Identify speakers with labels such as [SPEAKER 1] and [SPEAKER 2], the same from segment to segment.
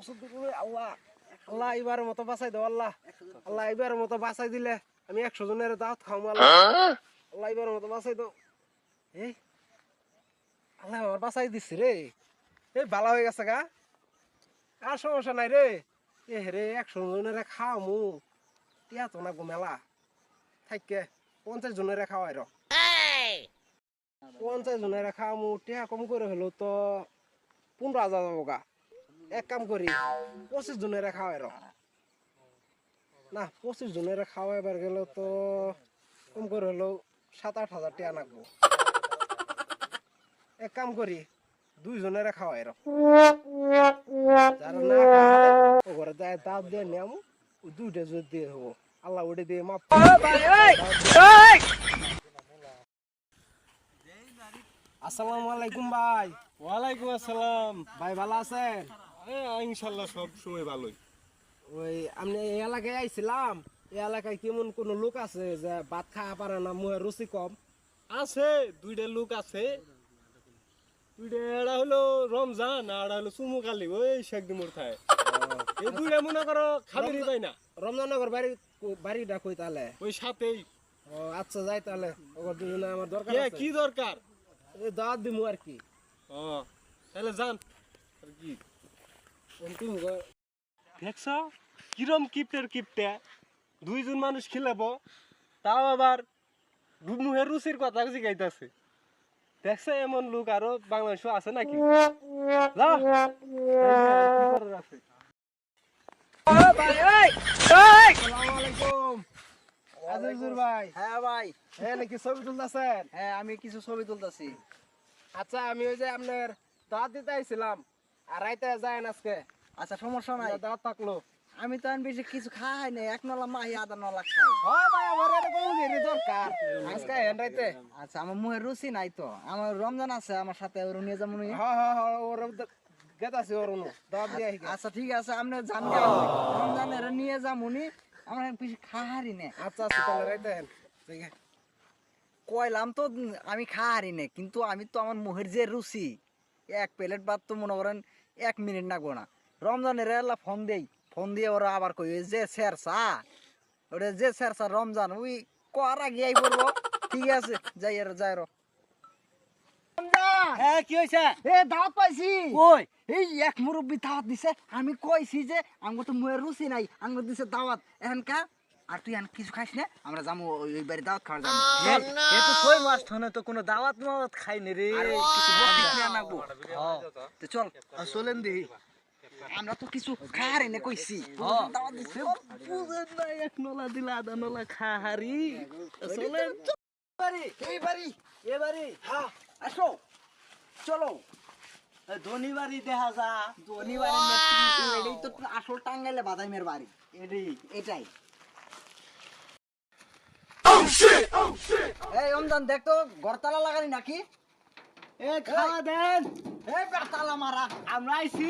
[SPEAKER 1] রে, আল্লাহ আল্লাহ মতো বাঁচাই দাও আল্লাহ। আল্লাহ মতো বাঁচাই দিলে আমি একশো জনের দাওয়াত খাওয়াবো আল্লাহ। আল্লাহ মতো বাঁচাই দাও। এই আল্লাহ আমার বাঁচাই দিচ্ছি রে। এই ভালো হয়ে গেছে গা। আর সমস্যা নাই রে। এ রে একশো জনের খাওয়ামু। টিয়া তো না মেলা। থাককে পঞ্চাশ জনের খাওয়াই র। পঞ্চাশ জনের খাওয়ামু টিয়া কম করে হলো তো পনেরো হাজার যাব গা। এক কাম করি পঁচিশ জনের খাওয়াই র না পঁচিশ জনের খাওয়াইবার গেল তো কম করে হলো সাত আট হাজার টাকা লাগবো। এক কাম করি দুই জনের খাওয়াই র যারা না ঘরে যায় দাঁত দিয়ে নেম দুইটা যদি দিয়ে হব। আল্লাহ ওটা দিয়ে মাপ আসসালামু আলাইকুম ভাই।
[SPEAKER 2] ওয়ালাইকুম আসসালাম।
[SPEAKER 1] ভাই ভালো আছেন?
[SPEAKER 2] হ্যাঁ ইনশাল্লাহ সব সময় ভালোই।
[SPEAKER 1] ওই এই এলাকায় আইছিলাম এই এলাকায় কেমন কোন লোক আছে যে ভাত খাওয়া পারে না মুহের রুচি কম?
[SPEAKER 2] আছে দুইটা লোক আছে। দুইটা এরা হলো রমজান আর হলো চুমুকালি ওই শেখ দিমুর থায় এই দুইটা মনে করো খাবারই পাই না।
[SPEAKER 1] রমজানগর বাড়ি বাড়িটা কই তাহলে?
[SPEAKER 2] ওই সাথেই।
[SPEAKER 1] ও আচ্ছা যাই তাহলে। ওর দুজনে আমার দরকার
[SPEAKER 2] কে
[SPEAKER 1] আছে।
[SPEAKER 2] কি দরকার?
[SPEAKER 1] দাওয়াত দিমু আর কি।
[SPEAKER 2] ও তাহলে যান। আর কি? দেখছ? কিরম কিপ্টের কিপ্টে। দুইজন মানুষ খেলাবো তাও আবার মুহের রুচির কথা জিগাইতেছে। দেখছে এমন লোক আরও বাংলাদেশ আছে নাকি?
[SPEAKER 3] হ্যাঁ ভাই।
[SPEAKER 1] হ্যাঁ নাকি ছবি তুলতেছেন?
[SPEAKER 3] হ্যাঁ আমি কিছু ছবি তুলতেছি।
[SPEAKER 1] আচ্ছা আমি ওই যে আপনার দাওয়াত দিতে আইছিলাম। আর রাইতে যায় আজকে।
[SPEAKER 3] আচ্ছা সমস্যা নাই।
[SPEAKER 1] দাওয়াত থাকল।
[SPEAKER 3] আমি তো আমি বেশি কিছু খাই নাই। এক নলা মাহি আধা নলা খাই।
[SPEAKER 1] হ্যাঁ ভাই আমার এরকম দেরি দরকার। আজকে হেন রাইতে।
[SPEAKER 3] আচ্ছা আমার মুখের রুচি নাই তো। আমার রমজান আছে আমার সাথে ওর নিয়ে যাব
[SPEAKER 1] হ্যাঁ হ্যাঁ হ্যাঁ ওর গেতাছি ওর অনু দিয়ে
[SPEAKER 3] আচ্ছা ঠিক আছে আপনি জানি রমজানের নিয়ে যাব নি। আমরা বেশি খাহারি নে
[SPEAKER 1] আচ্ছা আচ্ছা তাহলে রাইতে হেন ঠিক আছে।
[SPEAKER 3] কইলাম তো আমি খাহারি নে কিন্তু আমি তো আমার মুখের যে রুচি এক প্লেট ভাত তো মনে করেন এক মিনিট নাগবো না রমজানের এলা ফোন দেই ফোন দিয়ে ওরা আবার কই যে স্যার চা ওটা যে স্যার চা রমজান ওই কর আগে আই পড়ব ঠিক আছে যাই আর যাই র
[SPEAKER 2] হ্যাঁ কি হয়েছে
[SPEAKER 3] এ দাওয়াত পাইছি।
[SPEAKER 2] কই?
[SPEAKER 3] এই এক মুরব্বী দাওয়াত দিছে। আমি কইছি যে আমার তো মুয়ের রুচি নাই আমার দিছে দাওয়াত। এখানকা আর তুই কিছু খাইস না আমরা যাব ওই বাড়ি দাওয়াত খাওয়া যাব
[SPEAKER 2] এ তো ছয় মাস ধরে তো কোনো দাওয়াত মাওয়াত রে।
[SPEAKER 3] কিছু বকরি কিনে আনাবো
[SPEAKER 2] হ্যাঁ।
[SPEAKER 3] তো চল চলেন দি। আমরা তো কিছু খাহারে না কইছি।
[SPEAKER 2] হ্যাঁ।
[SPEAKER 3] দাওয়াত দিছে?
[SPEAKER 2] বুঝেন না এক নলা দিলা নলা খাহারি। চলেন।
[SPEAKER 3] বাড়ি এই বাড়ি এ বাড়ি হ্যাঁ আসো। চলো।
[SPEAKER 2] ধনী বাড়ি দেখা যা
[SPEAKER 3] ধনী বাড়ি না, তো আসল টাঙ্গাইলে বাদাইমের বাড়ি।
[SPEAKER 2] এডি
[SPEAKER 3] এটাই এই রমজান দেখ তো গরতালা লাগানি নাকি?
[SPEAKER 2] এ খাওয়া দেন।
[SPEAKER 3] এই বেতালা মারা।
[SPEAKER 2] আমরা আইছি।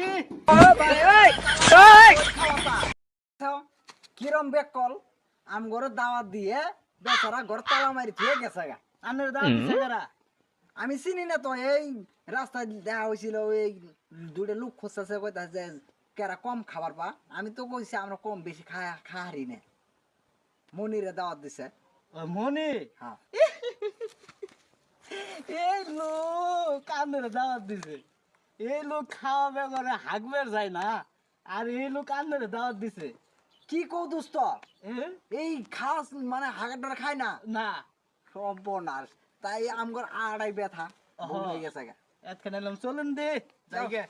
[SPEAKER 3] কিরম বেক কল আম ঘরে দাওয়াত দিয়ে বেচারা মারি থুয়ে গেছে গা।
[SPEAKER 2] আনের দাওয়াত দিছে কারা?
[SPEAKER 3] আমি চিনি না তো এই রাস্তায় দেখা হয়েছিল এই দুটো লোক খুঁজতেছে কইতাছে যে কেরা কম খাবার পা। আমি তো কইছি আমরা কম বেশি খায় খাহারি না। মনিরে দাওয়াত দিছে।
[SPEAKER 2] মনি।
[SPEAKER 3] হ্যাঁ।
[SPEAKER 2] এই লোক আনের দাওয়াত দিছে। এই লোক খাওয়া বেগরে হাগবের যায় না। আর এই লোক আনের দাওয়াত দিছে।
[SPEAKER 3] কি কৌ দোস্ত? এই খাস মানে হাগাটার খায় না?
[SPEAKER 2] না।
[SPEAKER 3] সর্বনাশ। তাই আমগর আড়াই ব্যথা। হয়ে গেছে
[SPEAKER 2] এতখানে এলাম। চলুন দে। যাইগে